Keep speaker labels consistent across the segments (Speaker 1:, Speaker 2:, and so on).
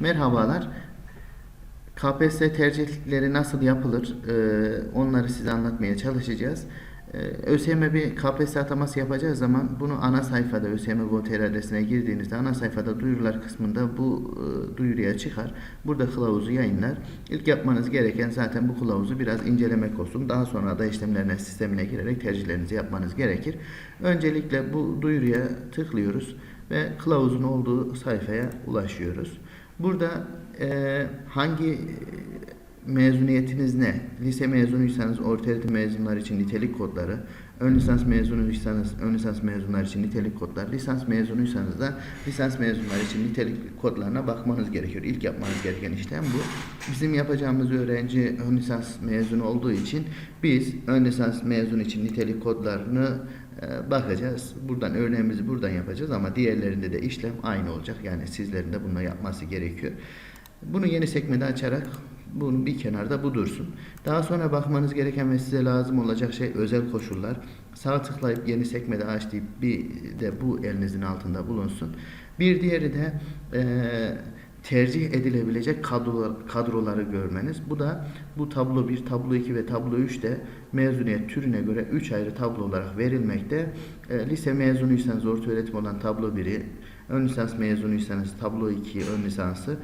Speaker 1: Merhabalar. KPSS tercihleri nasıl yapılır? Ee, onları size anlatmaya çalışacağız. Ee, ÖSYM bir KPSS ataması yapacağı zaman bunu ana sayfada ÖSYM.gov.tr adresine girdiğinizde ana sayfada duyurular kısmında bu e, duyuruya çıkar. Burada kılavuzu yayınlar. İlk yapmanız gereken zaten bu kılavuzu biraz incelemek olsun. Daha sonra da işlemlerine sistemine girerek tercihlerinizi yapmanız gerekir. Öncelikle bu duyuruya tıklıyoruz ve kılavuzun olduğu sayfaya ulaşıyoruz. Burada e, hangi mezuniyetiniz ne? Lise mezunuysanız orta öğretim mezunlar için nitelik kodları, ön lisans mezunuysanız ön lisans mezunlar için nitelik kodlar, lisans mezunuysanız da lisans mezunlar için nitelik kodlarına bakmanız gerekiyor. İlk yapmanız gereken işlem bu. Bizim yapacağımız öğrenci ön lisans mezunu olduğu için biz ön lisans mezun için nitelik kodlarını bakacağız. Buradan örneğimizi buradan yapacağız ama diğerlerinde de işlem aynı olacak. Yani sizlerin de bunu yapması gerekiyor. Bunu yeni sekmede açarak bunu bir kenarda bu dursun. Daha sonra bakmanız gereken ve size lazım olacak şey özel koşullar. Sağ tıklayıp yeni sekmede aç deyip bir de bu elinizin altında bulunsun. Bir diğeri de eee tercih edilebilecek kadrolar, kadroları görmeniz. Bu da bu tablo 1, tablo 2 ve tablo 3 de mezuniyet türüne göre 3 ayrı tablo olarak verilmekte. E, lise mezunuysanız orta öğretim olan tablo 1'i, ön lisans mezunuysanız tablo 2 ön lisansı,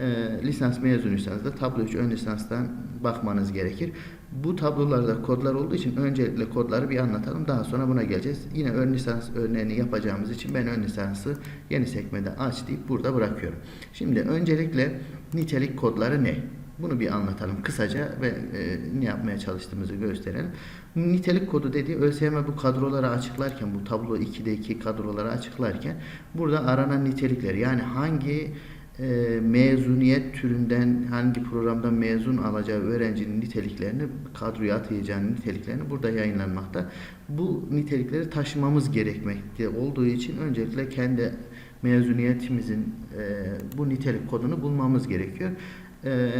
Speaker 1: e, lisans mezunuysanız da tablo 3 ön lisanstan bakmanız gerekir. Bu tablolarda kodlar olduğu için öncelikle kodları bir anlatalım. Daha sonra buna geleceğiz. Yine ön lisans örneğini yapacağımız için ben ön lisansı yeni sekmede aç deyip burada bırakıyorum. Şimdi öncelikle nitelik kodları ne? Bunu bir anlatalım kısaca ve e, ne yapmaya çalıştığımızı gösterelim. Nitelik kodu dediği ÖSYM bu kadroları açıklarken bu tablo 2'deki kadroları açıklarken burada aranan nitelikler yani hangi e, mezuniyet türünden hangi programdan mezun alacağı öğrencinin niteliklerini kadroya atayacağının niteliklerini burada yayınlanmakta. Bu nitelikleri taşımamız gerekmekte olduğu için öncelikle kendi mezuniyetimizin e, bu nitelik kodunu bulmamız gerekiyor. E,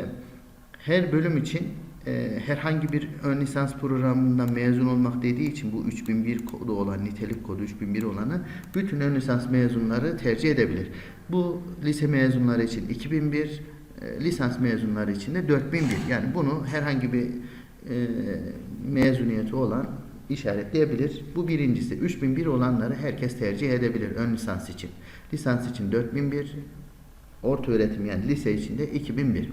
Speaker 1: her bölüm için e, herhangi bir ön lisans programından mezun olmak dediği için bu 3001 kodu olan nitelik kodu 3001 olanı bütün ön lisans mezunları tercih edebilir. Bu lise mezunları için 2001, e, lisans mezunları için de 4001. Yani bunu herhangi bir e, mezuniyeti olan işaretleyebilir. Bu birincisi. 3001 olanları herkes tercih edebilir ön lisans için. Lisans için 4001, orta öğretim yani lise için de 2001.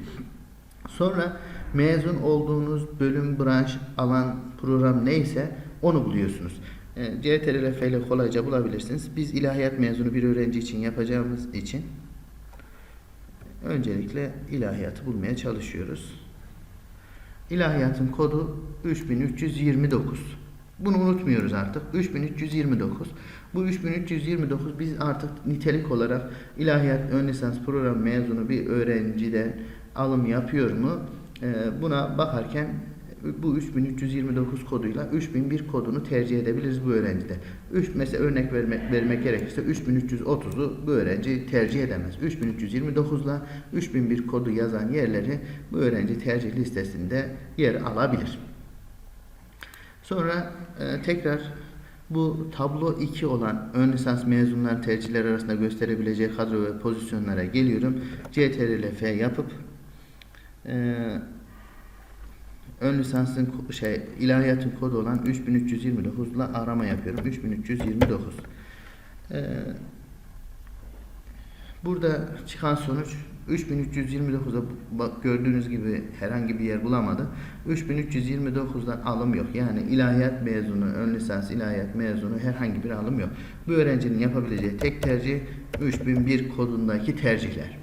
Speaker 1: Sonra mezun olduğunuz bölüm, branş, alan, program neyse onu buluyorsunuz. E, CTRL F ile kolayca bulabilirsiniz. Biz ilahiyat mezunu bir öğrenci için yapacağımız için öncelikle ilahiyatı bulmaya çalışıyoruz. İlahiyatın kodu 3329. Bunu unutmuyoruz artık. 3329. Bu 3329 biz artık nitelik olarak ilahiyat ön lisans program mezunu bir öğrenciden alım yapıyor mu? Ee, buna bakarken bu 3329 koduyla 3001 kodunu tercih edebiliriz bu öğrencide. 3 mesela örnek vermek, vermek gerekirse 3330'u bu öğrenci tercih edemez. 3329 ile 3001 kodu yazan yerleri bu öğrenci tercih listesinde yer alabilir. Sonra e, tekrar bu tablo 2 olan ön lisans mezunlar tercihler arasında gösterebileceği kadro ve pozisyonlara geliyorum. CTRL F yapıp e, ön lisansın şey ilahiyatın kodu olan 3329 ile arama yapıyorum. 3329. E, burada çıkan sonuç 3329'da bak gördüğünüz gibi herhangi bir yer bulamadı. 3329'dan alım yok. Yani ilahiyat mezunu, ön lisans ilahiyat mezunu herhangi bir alım yok. Bu öğrencinin yapabileceği tek tercih 3001 kodundaki tercihler.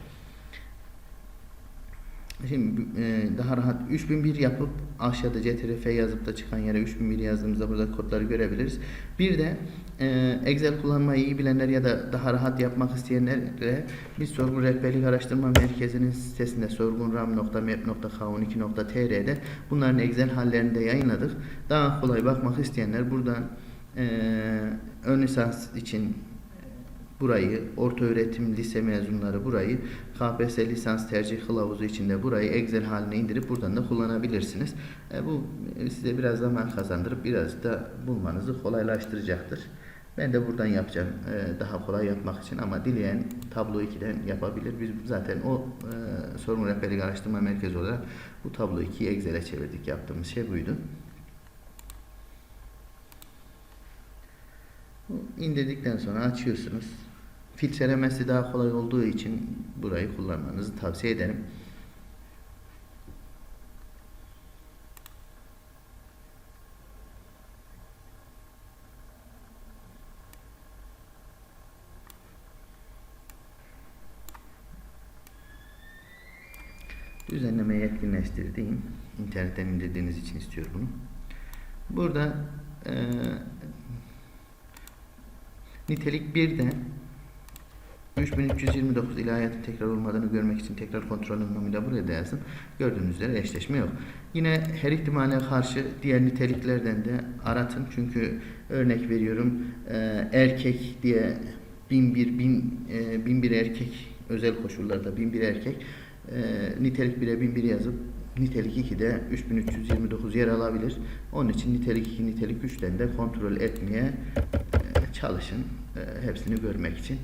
Speaker 1: Şimdi e, daha rahat 3001 yapıp aşağıda CTRF yazıp da çıkan yere 3001 yazdığımızda burada kodları görebiliriz. Bir de e, Excel kullanmayı iyi bilenler ya da daha rahat yapmak isteyenlere biz Sorgun Rehberlik Araştırma Merkezi'nin sitesinde sorgunram.map.k12.tr'de bunların Excel hallerini de yayınladık. Daha kolay bakmak isteyenler buradan e, ön lisans için burayı, orta öğretim lise mezunları burayı, KPSS lisans tercih kılavuzu içinde burayı Excel haline indirip buradan da kullanabilirsiniz. E, bu size biraz zaman kazandırıp biraz da bulmanızı kolaylaştıracaktır. Ben de buradan yapacağım e, daha kolay yapmak için ama dileyen tablo 2'den yapabilir. Biz zaten o e, sorun rehberlik araştırma merkezi olarak bu tablo 2'yi Excel'e çevirdik. Yaptığımız şey buydu. Bu indirdikten sonra açıyorsunuz. Filtrelemesi daha kolay olduğu için burayı kullanmanızı tavsiye ederim. Düzenlemeyi etkinleştir diyeyim. İnternetten indirdiğiniz için istiyorum bunu. Burada e, nitelik 1'de 3329 ilahiyatın tekrar olmadığını görmek için tekrar kontrol anlamıyla buraya da yazın. Gördüğünüz üzere eşleşme yok. Yine her ihtimale karşı diğer niteliklerden de aratın. Çünkü örnek veriyorum e, erkek diye 1001 bin, e, 1001 erkek özel koşullarda 1001 erkek e, nitelik 1'e 1001 yazıp nitelik 2'de 3329 yer alabilir. Onun için nitelik 2, nitelik 3'ten de kontrol etmeye çalışın. Hepsini görmek için.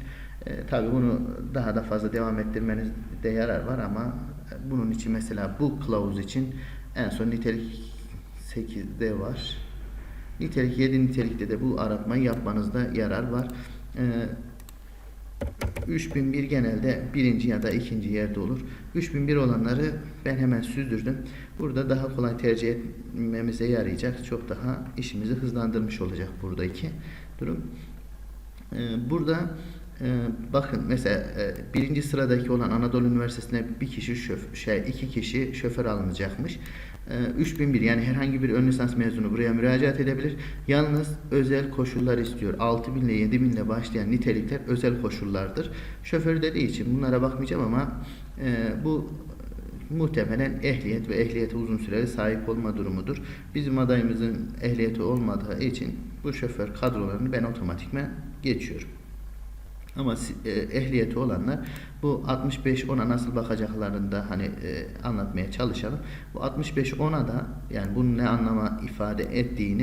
Speaker 1: E, tabii bunu daha da fazla devam ettirmenizde yarar var ama e, bunun için mesela bu kılavuz için en son nitelik 8'de var. Nitelik 7 nitelikte de bu aratmayı yapmanızda yarar var. E, 3001 genelde birinci ya da ikinci yerde olur. 3001 olanları ben hemen süzdürdüm. Burada daha kolay tercih etmemize yarayacak. Çok daha işimizi hızlandırmış olacak buradaki durum. Ee, Burada e, bakın mesela e, birinci sıradaki olan Anadolu Üniversitesi'ne bir kişi şöf şey iki kişi şoför alınacakmış. E, 3001 yani herhangi bir ön lisans mezunu buraya müracaat edebilir. Yalnız özel koşullar istiyor. 6000 ile 7000 ile başlayan nitelikler özel koşullardır. Şoför dediği için bunlara bakmayacağım ama e, bu muhtemelen ehliyet ve ehliyete uzun süreli sahip olma durumudur. Bizim adayımızın ehliyeti olmadığı için bu şoför kadrolarını ben otomatikmen geçiyorum. Ama e, ehliyeti olanlar bu 65 ona nasıl bakacaklarını da hani e, anlatmaya çalışalım. Bu 65 ona da yani bunun ne anlama ifade ettiğini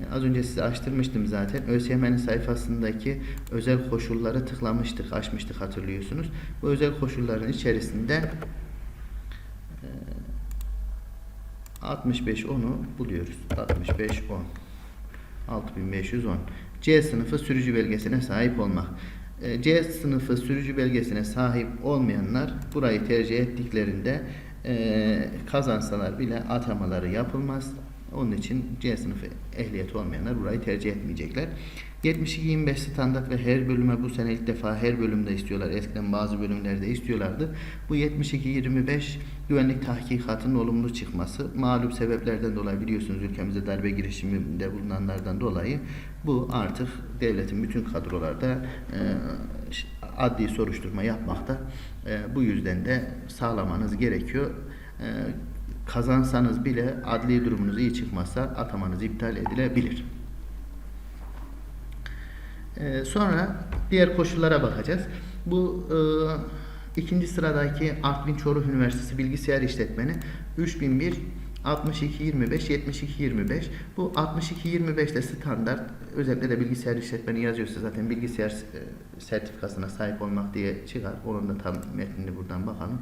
Speaker 1: e, az önce size açtırmıştım zaten. ÖSYM'nin sayfasındaki özel koşulları tıklamıştık, açmıştık hatırlıyorsunuz. Bu özel koşulların içerisinde 65 10'u buluyoruz. 65 10. 6510. C sınıfı sürücü belgesine sahip olmak. E, C sınıfı sürücü belgesine sahip olmayanlar burayı tercih ettiklerinde e, kazansalar bile atamaları yapılmaz. Onun için C sınıfı ehliyeti olmayanlar burayı tercih etmeyecekler. 72-25 standart ve her bölüme bu sene ilk defa her bölümde istiyorlar. Eskiden bazı bölümlerde istiyorlardı. Bu 72-25 güvenlik tahkikatının olumlu çıkması. Malum sebeplerden dolayı biliyorsunuz ülkemizde darbe girişiminde bulunanlardan dolayı bu artık devletin bütün kadrolarda e, adli soruşturma yapmakta. E, bu yüzden de sağlamanız gerekiyor. E, kazansanız bile adli durumunuz iyi çıkmazsa atamanız iptal edilebilir. Ee, sonra diğer koşullara bakacağız. Bu e, ikinci sıradaki Artvin Çoruh Üniversitesi Bilgisayar İşletmeni 3001 62 25 72 25 bu 62 25 de standart özellikle de bilgisayar işletmeni yazıyorsa zaten bilgisayar e, sertifikasına sahip olmak diye çıkar. Onun da tam metnini buradan bakalım.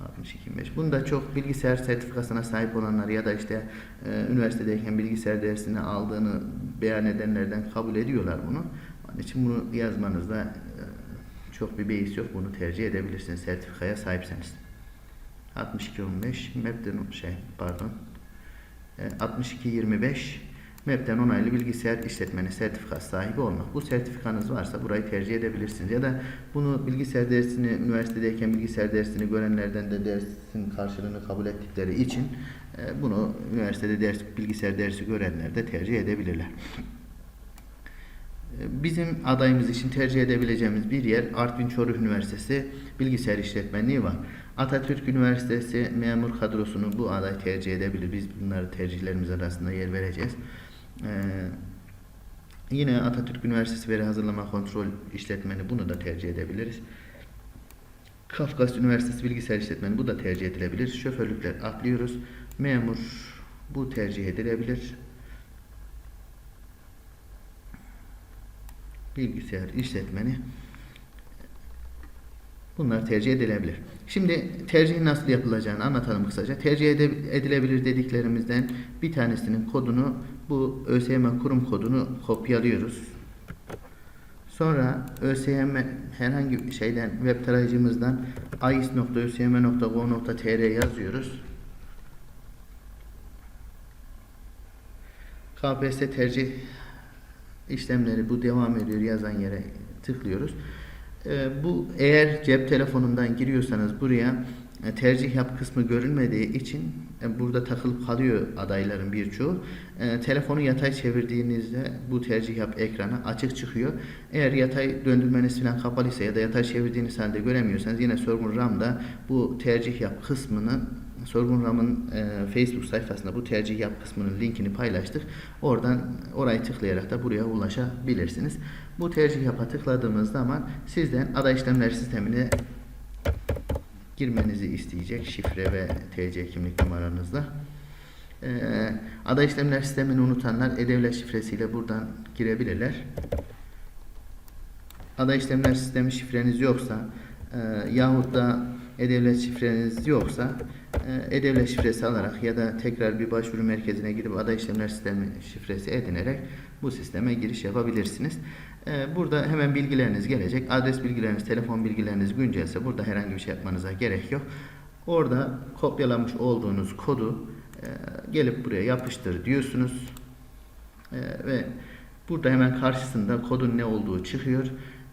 Speaker 1: 62-25. Bunda çok bilgisayar sertifikasına sahip olanlar ya da işte e, üniversitedeyken bilgisayar dersini aldığını beyan edenlerden kabul ediyorlar bunu. Onun için bunu yazmanızda e, çok bir beis yok. Bunu tercih edebilirsiniz sertifikaya sahipseniz. 62-15 MEP'ten şey pardon e, 62-25 MEP'ten onaylı bilgisayar işletmeni sertifikası sahibi olmak. Bu sertifikanız varsa burayı tercih edebilirsiniz. Ya da bunu bilgisayar dersini üniversitedeyken bilgisayar dersini görenlerden de dersin karşılığını kabul ettikleri için e, bunu üniversitede ders bilgisayar dersi görenler de tercih edebilirler. E, Bizim adayımız için tercih edebileceğimiz bir yer Artvin Çoruh Üniversitesi Bilgisayar İşletmenliği var. Atatürk Üniversitesi memur kadrosunu bu aday tercih edebilir. Biz bunları tercihlerimiz arasında yer vereceğiz. Ee, yine Atatürk Üniversitesi Veri Hazırlama Kontrol İşletmeni bunu da tercih edebiliriz. Kafkas Üniversitesi Bilgisayar İşletmeni bu da tercih edilebilir. Şoförlükler atlıyoruz. Memur bu tercih edilebilir. bilgisayar işletmeni Bunlar tercih edilebilir. Şimdi tercih nasıl yapılacağını anlatalım kısaca. Tercih edilebilir dediklerimizden bir tanesinin kodunu bu ÖSYM kurum kodunu kopyalıyoruz. Sonra ÖSYM herhangi bir şeyden web tarayıcımızdan ais.ösym.go.tr yazıyoruz. KPSS tercih işlemleri bu devam ediyor yazan yere tıklıyoruz. Ee, bu eğer cep telefonundan giriyorsanız buraya tercih yap kısmı görünmediği için e, burada takılıp kalıyor adayların birçoğu. E, telefonu yatay çevirdiğinizde bu tercih yap ekranı açık çıkıyor. Eğer yatay döndürmeniz falan kapalıysa ya da yatay çevirdiğiniz halde göremiyorsanız yine Sorgun RAM'da bu tercih yap kısmını Sorgun Ram'ın e, Facebook sayfasında bu tercih yap kısmının linkini paylaştık. Oradan orayı tıklayarak da buraya ulaşabilirsiniz. Bu tercih yapa tıkladığımız zaman sizden aday işlemler sistemine girmenizi isteyecek şifre ve TC kimlik numaranızla. E, aday işlemler sistemini unutanlar e-devlet şifresiyle buradan girebilirler. Aday işlemler sistemi şifreniz yoksa e, yahut da e-devlet şifreniz yoksa e, e-devlet şifresi alarak ya da tekrar bir başvuru merkezine gidip aday işlemler sistemi şifresi edinerek bu sisteme giriş yapabilirsiniz. E, burada hemen bilgileriniz gelecek. Adres bilgileriniz, telefon bilgileriniz güncelse burada herhangi bir şey yapmanıza gerek yok. Orada kopyalamış olduğunuz kodu e, gelip buraya yapıştır diyorsunuz. Ve burada hemen karşısında kodun ne olduğu çıkıyor.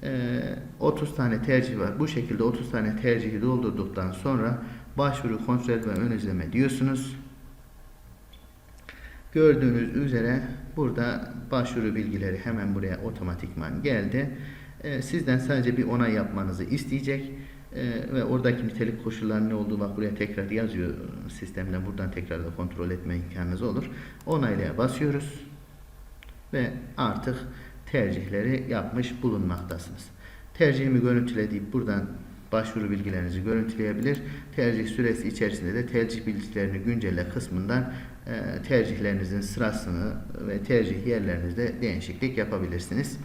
Speaker 1: Ee, 30 tane tercih var. Bu şekilde 30 tane tercihi doldurduktan sonra başvuru kontrol ve ön izleme diyorsunuz. Gördüğünüz üzere burada başvuru bilgileri hemen buraya otomatikman geldi. Ee, sizden sadece bir onay yapmanızı isteyecek. Ee, ve oradaki nitelik koşullarının ne olduğu bak buraya tekrar yazıyor sistemden buradan tekrar da kontrol etme imkanınız olur. Onaylaya basıyoruz ve artık tercihleri yapmış bulunmaktasınız. Tercihimi görüntüle deyip buradan başvuru bilgilerinizi görüntüleyebilir. Tercih süresi içerisinde de tercih bilgilerini güncelle kısmından e, tercihlerinizin sırasını ve tercih yerlerinizde değişiklik yapabilirsiniz.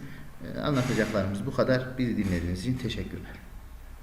Speaker 1: E, anlatacaklarımız bu kadar. Bizi dinlediğiniz için teşekkürler.